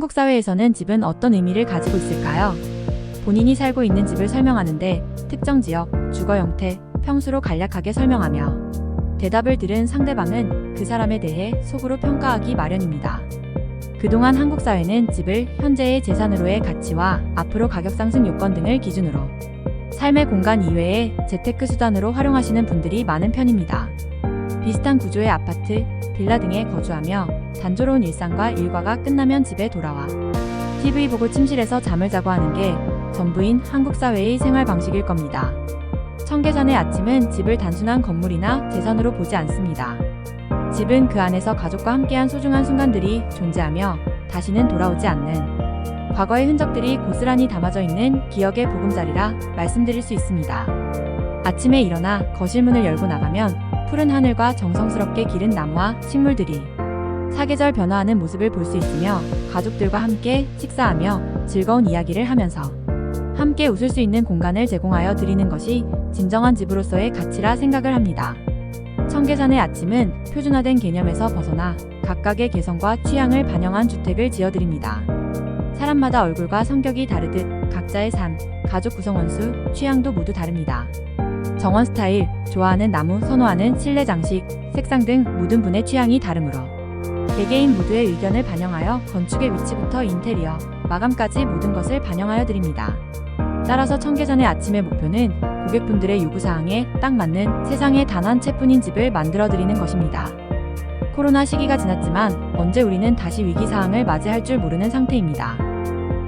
한국 사회에서는 집은 어떤 의미를 가지고 있을까요? 본인이 살고 있는 집을 설명하는데 특정 지역, 주거 형태, 평수로 간략하게 설명하며 대답을 들은 상대방은 그 사람에 대해 속으로 평가하기 마련입니다. 그동안 한국 사회는 집을 현재의 재산으로의 가치와 앞으로 가격 상승 요건 등을 기준으로 삶의 공간 이외에 재테크 수단으로 활용하시는 분들이 많은 편입니다. 비슷한 구조의 아파트, 빌라 등에 거주하며 단조로운 일상과 일과가 끝나면 집에 돌아와 TV 보고 침실에서 잠을 자고 하는 게 전부인 한국 사회의 생활 방식일 겁니다. 청계산의 아침은 집을 단순한 건물이나 재산으로 보지 않습니다. 집은 그 안에서 가족과 함께한 소중한 순간들이 존재하며 다시는 돌아오지 않는 과거의 흔적들이 고스란히 담아져 있는 기억의 보금자리라 말씀드릴 수 있습니다. 아침에 일어나 거실 문을 열고 나가면 푸른 하늘과 정성스럽게 기른 나무와 식물들이 사계절 변화하는 모습을 볼 수 있으며 가족들과 함께 식사하며 즐거운 이야기를 하면서 함께 웃을 수 있는 공간을 제공하여 드리는 것이 진정한 집으로서의 가치라 생각을 합니다. 청계산의 아침은 표준화된 개념에서 벗어나 각각의 개성과 취향을 반영한 주택을 지어드립니다. 사람마다 얼굴과 성격이 다르듯 각자의 삶, 가족 구성원 수, 취향도 모두 다릅니다. 정원 스타일, 좋아하는 나무, 선호하는 실내 장식, 색상 등 모든 분의 취향이 다르므로 개개인 모두의 의견을 반영하여 건축의 위치부터 인테리어, 마감까지 모든 것을 반영하여 드립니다. 따라서 청계산의 아침의 목표는 고객분들의 요구사항에 딱 맞는 세상에 단 한 채뿐인 집을 만들어 드리는 것입니다. 코로나 시기가 지났지만 언제 우리는 다시 위기사항을 맞이할 줄 모르는 상태입니다.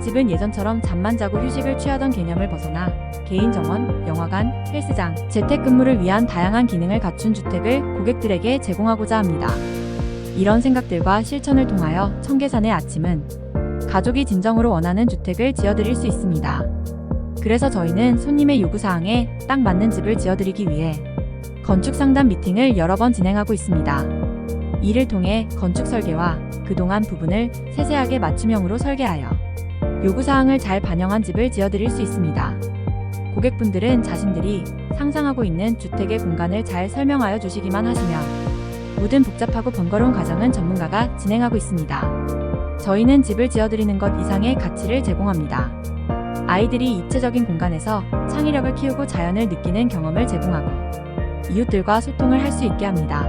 집은 예전처럼 잠만 자고 휴식을 취하던 개념을 벗어나 개인 정원, 영화관, 헬스장, 재택근무를 위한 다양한 기능을 갖춘 주택을 고객들에게 제공하고자 합니다. 이런 생각들과 실천을 통하여 청계산의 아침은 가족이 진정으로 원하는 주택을 지어드릴 수 있습니다. 그래서 저희는 손님의 요구사항에 딱 맞는 집을 지어드리기 위해 건축 상담 미팅을 여러 번 진행하고 있습니다. 이를 통해 건축 설계와 그동안 부분을 세세하게 맞춤형으로 설계하여 요구사항을 잘 반영한 집을 지어드릴 수 있습니다. 고객분들은 자신들이 상상하고 있는 주택의 공간을 잘 설명하여 주시기만 하시면 모든 복잡하고 번거로운 과정은 전문가가 진행하고 있습니다. 저희는 집을 지어드리는 것 이상의 가치를 제공합니다. 아이들이 입체적인 공간에서 창의력을 키우고 자연을 느끼는 경험을 제공하고 이웃들과 소통을 할 수 있게 합니다.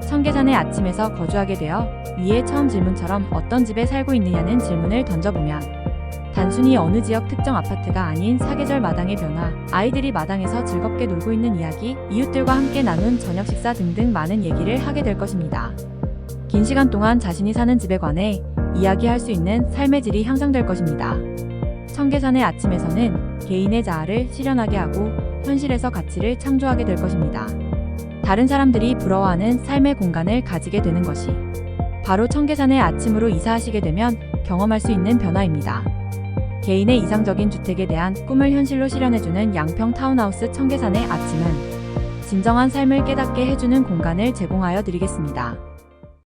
청계산의 아침에서 거주하게 되어 위의 처음 질문처럼 어떤 집에 살고 있느냐는 질문을 던져보면 단순히 어느 지역 특정 아파트가 아닌 사계절 마당의 변화, 아이들이 마당에서 즐겁게 놀고 있는 이야기, 이웃들과 함께 나눈 저녁 식사 등등 많은 얘기를 하게 될 것입니다. 긴 시간 동안 자신이 사는 집에 관해 이야기할 수 있는 삶의 질이 향상될 것입니다. 청계산의 아침에서는 개인의 자아를 실현하게 하고 현실에서 가치를 창조하게 될 것입니다. 다른 사람들이 부러워하는 삶의 공간을 가지게 되는 것이 바로 청계산의 아침으로 이사하시게 되면 경험할 수 있는 변화입니다. 개인의 이상적인 주택에 대한 꿈을 현실로 실현해주는 양평 타운하우스 청계산의 아침은 진정한 삶을 깨닫게 해주는 공간을 제공하여 드리겠습니다.